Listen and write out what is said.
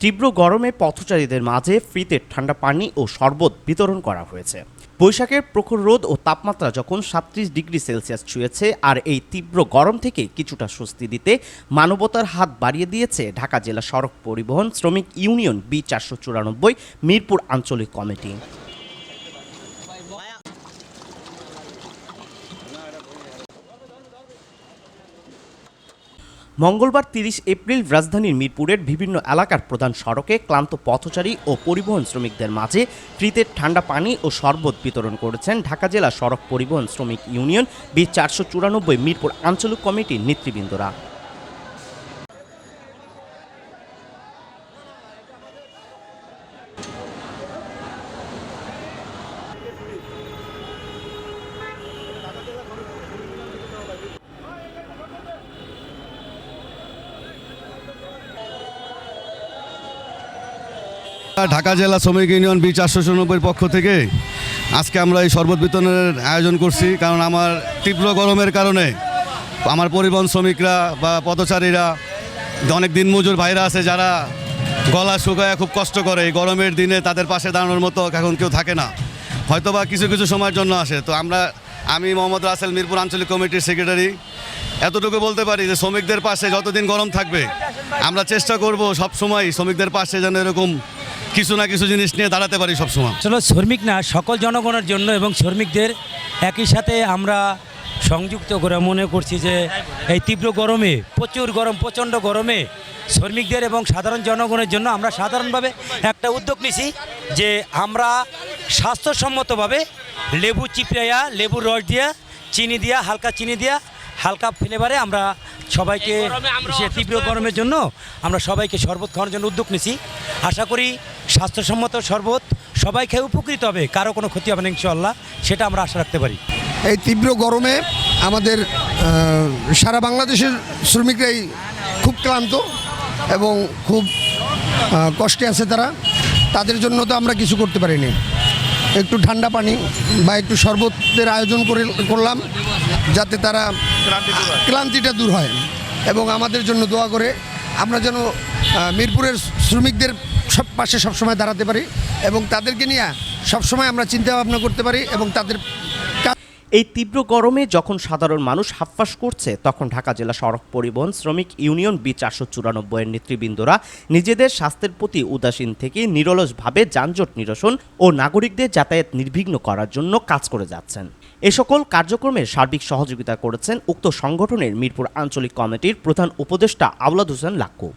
তীব্র গরমে পথচারীদের মাঝে ফ্রিতে ঠান্ডা পানি ও শরবত বিতরণ করা হয়েছে। বৈশাখের প্রখর রোদ ও তাপমাত্রা যখন সাতত্রিশ ডিগ্রি সেলসিয়াস ছুঁয়েছে আর এই তীব্র গরম থেকে কিছুটা স্বস্তি দিতে মানবতার হাত বাড়িয়ে দিয়েছে ঢাকা জেলা সড়ক পরিবহন শ্রমিক ইউনিয়ন বি চারশো চুরানব্বই মিরপুর আঞ্চলিক কমিটি। মঙ্গলবার তিরিশ এপ্রিল রাজধানীর মিরপুরের বিভিন্ন এলাকার প্রধান সড়কে ক্লান্ত পথচারী ও পরিবহন শ্রমিকদের মাঝে ফ্রিতে ঠান্ডা পানি ও শরবত বিতরণ করেছেন ঢাকা জেলা সড়ক পরিবহন শ্রমিক ইউনিয়ন বি চারশো চুরানব্বই মিরপুর আঞ্চলিক কমিটির নেতৃবৃন্দরা। ঢাকা জেলা শ্রমিক ইউনিয়ন বি চারশো চুরানব্বই পক্ষ থেকে আজকে আমরা এই শরবত বিতরণের আয়োজন করছি, কারণ আমার তীব্র গরমের কারণে আমার পরিবহন শ্রমিকরা বা পথচারীরা অনেক দিন মজুর ভাইরা আছে যারা গলা শুকায় খুব কষ্ট করে। এই গরমের দিনে তাদের পাশে দাঁড়ানোর মতো এখন কেউ থাকে না। হয়তোবা কিছু কিছু সময়ের জন্য আসে। তো আমরা, আমি মোহাম্মদ রাসেল মিরপুর আঞ্চলিক কমিটির সেক্রেটারি। এতটুকু বলতে পারি যে শ্রমিকদের পাশে যতদিন গরম থাকবে, আমরা চেষ্টা করব সব সময় শ্রমিকদের পাশে যেন এরকম কিছু না কিছু জিনিস নিয়ে দাঁড়াতে পারি সবসময়। আসলে শ্রমিক না সকল জনগণের জন্য এবং শ্রমিকদের একই সাথে আমরা সংযুক্ত করে মনে করছি যে এই তীব্র গরমে প্রচুর গরম প্রচণ্ড গরমে শ্রমিকদের এবং সাধারণ জনগণের জন্য আমরা সাধারণভাবে একটা উদ্যোগ নিছি যে আমরা স্বাস্থ্যসম্মতভাবে লেবু চিপড়াইয়া লেবুর রস দিয়া চিনি দিয়া হালকা চিনি দিয়া হালকা ফ্লেভারে আমরা সবাইকে সে তীব্র গরমের জন্য আমরা সবাইকে শরবত খাওয়ানোর জন্য উদ্যোগ নিছি। আশা করি স্বাস্থ্যসম্মত শরবত, সবাই খেয়ে উপকৃত হবে, কারও কোনো ক্ষতি হবে না ইনশাল্লাহ সেটা আমরা আশা রাখতে পারি। এই তীব্র গরমে আমাদের সারা বাংলাদেশের শ্রমিকরাই খুব ক্লান্ত এবং খুব কষ্টে আছে তারা। তাদের জন্য তো আমরা কিছু করতে পারিনি। একটু ঠান্ডা পানি বা একটু শরবতের আয়োজন করে, করলাম, যাতে তারা ক্লান্তিটা দূর হয়। এবং আমাদের জন্য দোয়া করে, আমরা যেন মিরপুরের শ্রমিকদের সব পাশে সবসময় দাঁড়াতে পারি এবং তাদেরকে নিয়ে সবসময় আমরা চিন্তা ভাবনা করতে পারি এবং তাদের এই তীব্র গরমে যখন সাধারণ মানুষ হাফফাস করছে, তখন ঢাকা জেলা সড়ক পরিবহন শ্রমিক ইউনিয়ন বি চারশো চুরানব্বই এর নেতৃবৃন্দরা নিজেদের স্বাস্থ্যের প্রতি উদাসীন থেকে নিরলসভাবে যানজট নিরসন ও নাগরিকদের যাতায়াত নির্বিঘ্ন করার জন্য কাজ করে যাচ্ছেন। এ সকল কার্যক্রমের সার্বিক সহযোগিতা করেছেন উক্ত সংগঠনের মিরপুর আঞ্চলিক কমিটির প্রধান উপদেষ্টা আওলাদ হোসেন লাক্কু